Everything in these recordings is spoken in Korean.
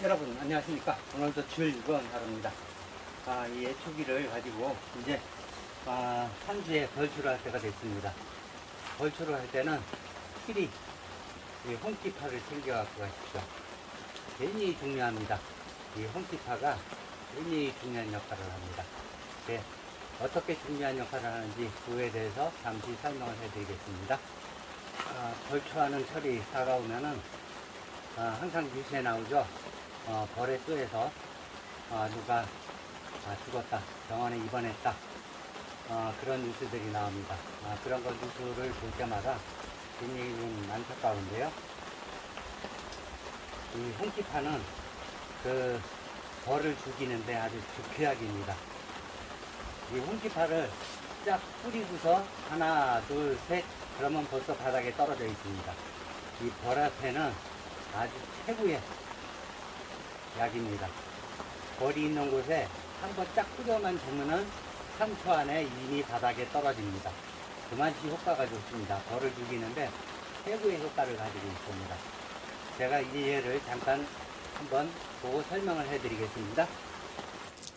여러분 안녕하십니까? 오늘도 즐거운 하루입니다. 아, 이 애초기를 가지고 이제 아, 산주에 벌초를 할 때가 됐습니다. 벌초를 할 때는 필히 이 홍키파를 챙겨 갖고 가십시오. 굉장히 중요합니다. 이 홍키파가 굉장히 중요한 역할을 합니다. 네, 어떻게 중요한 역할을 하는지 그에 대해서 잠시 설명을 해드리겠습니다. 아, 벌초하는 철이 다가오면은 아, 항상 뉴스에 나오죠. 어, 벌에 쏘여서 아, 누가 아, 죽었다, 병원에 입원했다. 어, 그런 뉴스들이 나옵니다. 아, 그런 거 뉴스를 볼 때마다 굉장히 좀 안타까운데요. 이 홍키파는 그 벌을 죽이는데 아주 주쾌약입니다. 이 홍키파를 쫙 뿌리고서 하나, 둘, 셋 그러면 벌써 바닥에 떨어져 있습니다. 이 벌 앞에는 아주 최고의 약입니다. 벌이 있는 곳에 한번 쫙 뿌려만 주면은 3초 안에 이미 바닥에 떨어집니다. 그만치 효과가 좋습니다. 벌을 죽이는데 최고의 효과를 가지고 있습니다. 제가 이 예를 잠깐 한번 보고 설명을 해드리겠습니다.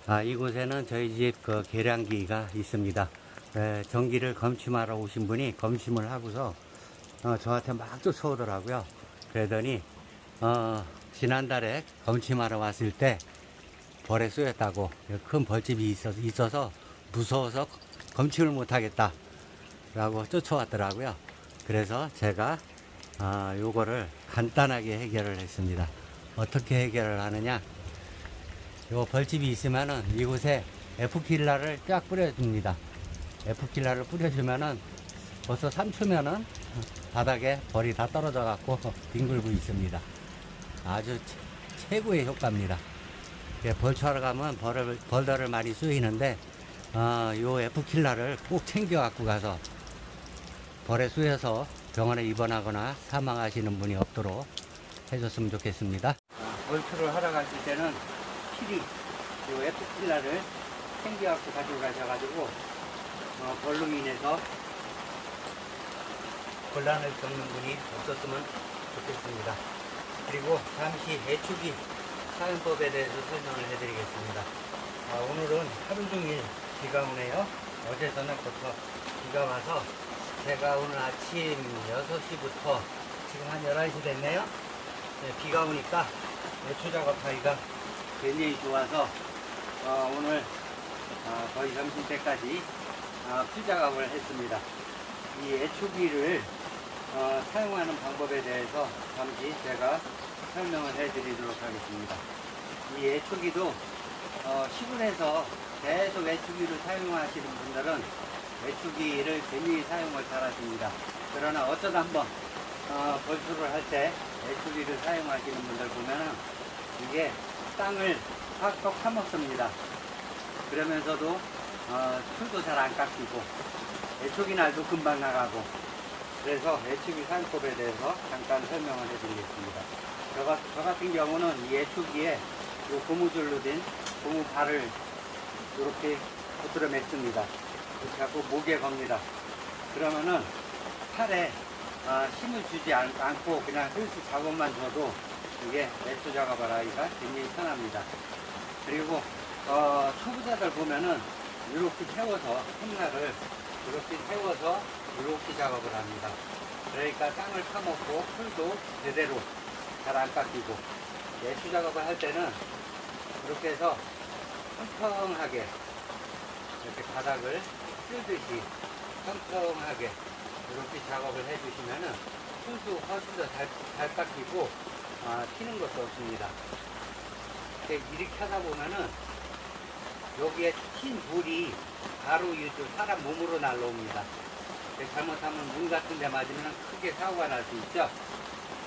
아, 이곳에는 저희 집 그 계량기가 있습니다. 에, 전기를 검침하러 오신 분이 검침을 하고서 어, 저한테 막 쫓아오더라고요. 그러더니 어, 지난달에 검침하러 왔을 때 벌에 쏘였다고 큰 벌집이 있어서, 무서워서 검침을 못하겠다 라고 쫓아왔더라고요. 그래서 제가 아, 요거를 간단하게 해결을 했습니다. 어떻게 해결을 하느냐? 요 벌집이 있으면은 이곳에 F킬라를 쫙 뿌려줍니다. F킬라를 뿌려주면은 벌써 3초면은 바닥에 벌이 다 떨어져 갖고 뒹굴고 있습니다. 아주 최- 최고의 효과입니다. 예, 벌초하러 가면 벌을, 벌들을 많이 쏘이는데, 어, 요 F킬라를 꼭 챙겨 갖고 가서 벌에 쏘여서 병원에 입원하거나 사망하시는 분이 없도록 해줬으면 좋겠습니다. 벌초를 하러 가실 때는 필히 요 F킬라를 챙겨 갖고 가지고 가셔가지고, 어, 벌로 인해서 곤란을 겪는 분이 없었으면 좋겠습니다. 그리고 잠시 애축이 사용법에 대해서 설명을 해드리겠습니다. 아, 오늘은 하루 종일 비가 오네요. 어제서는부터 비가 와서 제가 오늘 아침 6시부터 지금 한 11시 됐네요. 네, 비가 오니까 애초 작업하기가 굉장히 좋아서 어, 오늘 어, 거의 점심 때까지 어, 풀 작업을 했습니다. 이 애초기를 어, 사용하는 방법에 대해서 잠시 제가 설명을 해드리도록 하겠습니다. 이 애초기도 어, 시골에서 계속 애초기를 사용하시는 분들은 애초기를 굉장히 사용을 잘 하십니다. 그러나 어쩌다 한번 어, 벌초를 할 때 애초기를 사용하시는 분들 보면은 이게 땅을 팍팍 파먹습니다. 그러면서도 어, 풀도 잘 안 깎이고 애초기 날도 금방 나가고 그래서 애초기 사용법에 대해서 잠깐 설명을 해드리겠습니다. 저, 같- 저 같은 경우는 이 애초기에 요 고무줄로 된 고무 발을 이렇게 붙들어 맸습니다. 이렇게 갖고 목에 겁니다. 그러면은 팔에 아, 힘을 주지 않, 고 그냥 헬스 작업만 줘도 이게 애초 작업을 하기가 굉장히 편합니다. 그리고 어, 초보자들 보면은 이렇게 세워서 홈날을 이렇게 세워서 이렇게 작업을 합니다. 그러니까 땅을 파먹고 풀도 제대로 잘 안 깎이고 예수 작업을 할 때는 이렇게 해서 평평하게 이렇게 바닥을 쓸듯이 평평하게 이렇게 작업을 해주시면은 풀도 더 잘, 잘 깎이고 아, 튀는 것도 없습니다. 이렇게 이렇게 하다 보면은 여기에 튄 불이 바로 이쪽 사람 몸으로 날라옵니다. 근데 잘못하면 문 같은 데 맞으면 크게 사고가 날 수 있죠.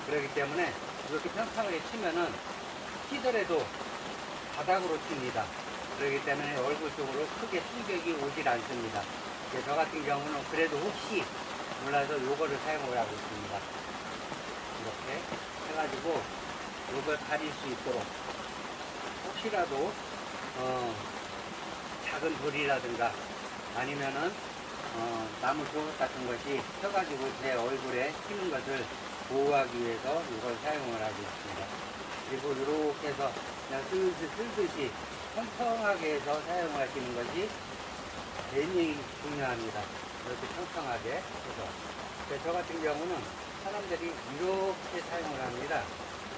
그렇기 때문에 이렇게 평평하게 치면은 튀더라도 바닥으로 튑니다. 그렇기 때문에 얼굴 쪽으로 크게 충격이 오질 않습니다. 저 같은 경우는 그래도 혹시 몰라서 요거를 사용을 하고 있습니다. 이렇게 해가지고 요걸 가릴 수 있도록 혹시라도 어, 작은 돌이라든가 아니면은 어, 나무 조각 같은 것이 펴가지고 제 얼굴에 튀는 것을 보호하기 위해서 이걸 사용을 하고 있습니다. 그리고 이렇게 해서 그냥 슬슬 쓸듯이 평평하게 해서 사용하시는 것이 굉장히 중요합니다. 이렇게 평평하게 해서. 저 같은 경우는 사람들이 이렇게 사용을 합니다.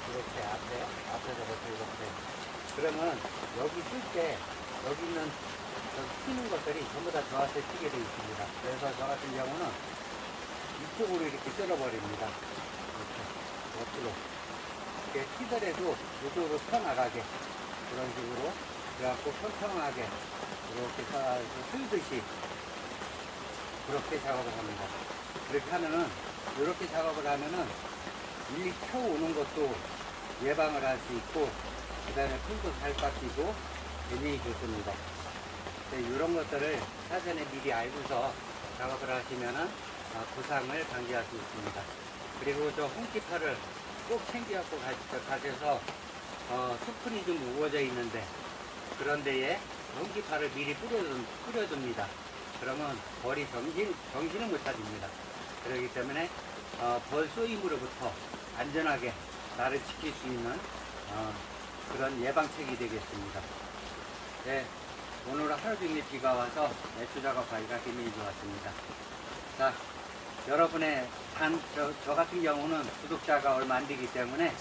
이렇게 앞에, 앞에서부터 이렇게. 그러면 여기 쓸 때 여기 있는 튀는 것들이 전부 다 저한테 튀게 되어 있습니다. 그래서 저 같은 경우는 이쪽으로 이렇게 쓸어버립니다. 이렇게 옆으로. 이렇게 튀더라도 이쪽으로 펴나가게 그런 식으로 그래갖고 평평하게 이렇게 사- 쓸듯이 그렇게 작업을 합니다. 그렇게 하면은 이렇게 작업을 하면은 일리 펴오는 것도 예방을 할 수 있고 그 다음에 풀도 잘 깎이고 굉장히 좋습니다. 이런 것들을 사전에 미리 알고서 작업을 하시면은 아, 부상을 방지할 수 있습니다. 그리고 저 홍기파를 꼭 챙겨갖고 가- 가셔서 어, 수풀이 좀 우거져 있는데 그런 데에 홍기파를 미리 뿌려둔, 뿌려둡니다. 그러면 벌이 정신, 정신을 못 차립니다. 그렇기 때문에 어, 벌 쏘임으로부터 안전하게 나를 지킬 수 있는 어, 그런 예방책이 되겠습니다. 네, 오늘 하루 종일 비가 와서 매수 작업 하기가 굉장히 좋았습니다. 자, 여러분의 단, 저, 저 같은 경우는 구독자가 얼마 안 되기 때문에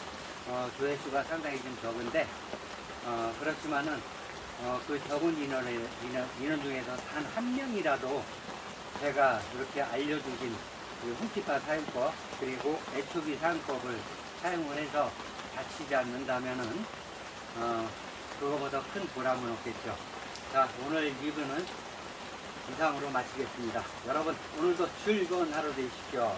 어, 조회수가 상당히 좀 적은데 어, 그렇지만은 어, 그 적은 인원의, 인원, 인원 중에서 단 한 명이라도 제가 이렇게 알려주신 그 홍키파 사용법 그리고 애초비 사용법을 사용을 해서 다치지 않는다면은 어, 그거보다 큰 보람은 없겠죠. 자, 오늘 리뷰는 이상으로 마치겠습니다. 여러분, 오늘도 즐거운 하루 되십시오.